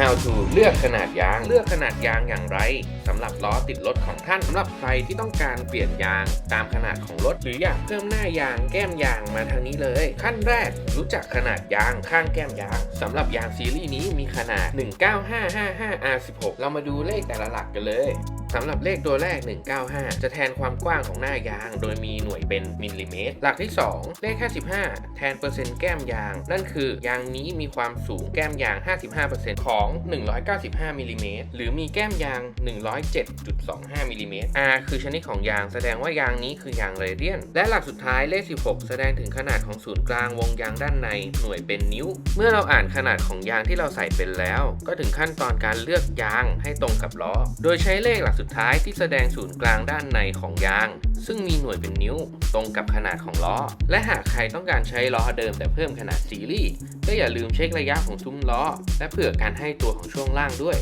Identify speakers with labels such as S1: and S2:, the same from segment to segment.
S1: How to เลือกขนาดยาง เลือกขนาดยางอย่างไรสำหรับล้อติดรถของท่านสำหรับใครที่ต้องการเปลี่ยนยางตามขนาดของรถ หรืออยากเพิ่มหน้ายางแก้มยางมาทางนี้เลย ขั้นแรกรู้จักขนาดยางข้างแก้มยางสำหรับยางซีรีส์นี้มีขนาด 19555R16 เรามาดูเลขแต่ละหลักกันเลย สำหรับเลขตัวแรก 195 จะแทนความกว้างของหน้ายาง โดยมีหน่วยเป็นมิลลิเมตร หลักที่ 2 เลข 55 แทนเปอร์เซ็นต์แก้มยาง นั่นคือยางนี้มีความสูงแก้มยาง 55%ของ 195มิลลิเมตรหรือมีแก้มยาง 107.25มิลลิเมตร R คือชนิดของยาง แสดงว่ายางนี้คือยางเรเดียน และหลักสุดท้ายเลข 16 แสดงถึงขนาดของศูนย์กลางวงยางด้านในหน่วยเป็นนิ้ว เมื่อเราอ่านขนาดของยางที่เราใส่เป็นแล้ว ก็ถึงขั้นตอนการเลือกยางให้ตรงกับล้อ โดยใช้เลขหลักสุดท้ายที่แสดงศูนย์กลางด้านในของยาง ซึ่งมีหน่วยเป็นนิ้วตรงกับขนาดของล้อ และหากใครต้องการใช้ล้อเดิมแต่เพิ่มขนาดซีรีส์ก็อย่าลืมเช็คระยะของซุ้มล้อ และเผื่อการให้ตัวของช่วงล่างด้วย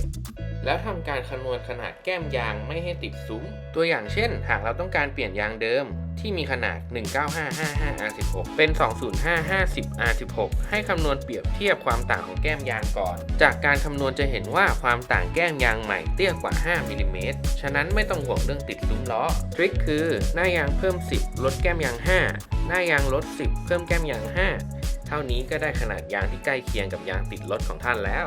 S1: แล้วทำการคำนวณขนาดแก้มยางไม่ให้ติดซุ้ม ตัวอย่างเช่น หากเราต้องการเปลี่ยนยางเดิม ที่มีขนาด 19555R16 เป็น 20550R16 ให้คำนวณเปรียบเทียบความต่างของแก้มยางก่อน จากการคำนวณจะเห็นว่าความต่างแก้มยางใหม่เตี้ยกว่า 5มิลลิเมตรฉะนั้นไม่ต้องห่วงเรื่องติดซุ้มล้อ ทริคคือหน้ายางเพิ่ม 10 ลดแก้มยาง 5 หน้ายางลด 10 เพิ่มแก้มยาง 5 เท่านี้ก็ได้ขนาดยางที่ใกล้เคียงกับยางติดรถของท่านแล้ว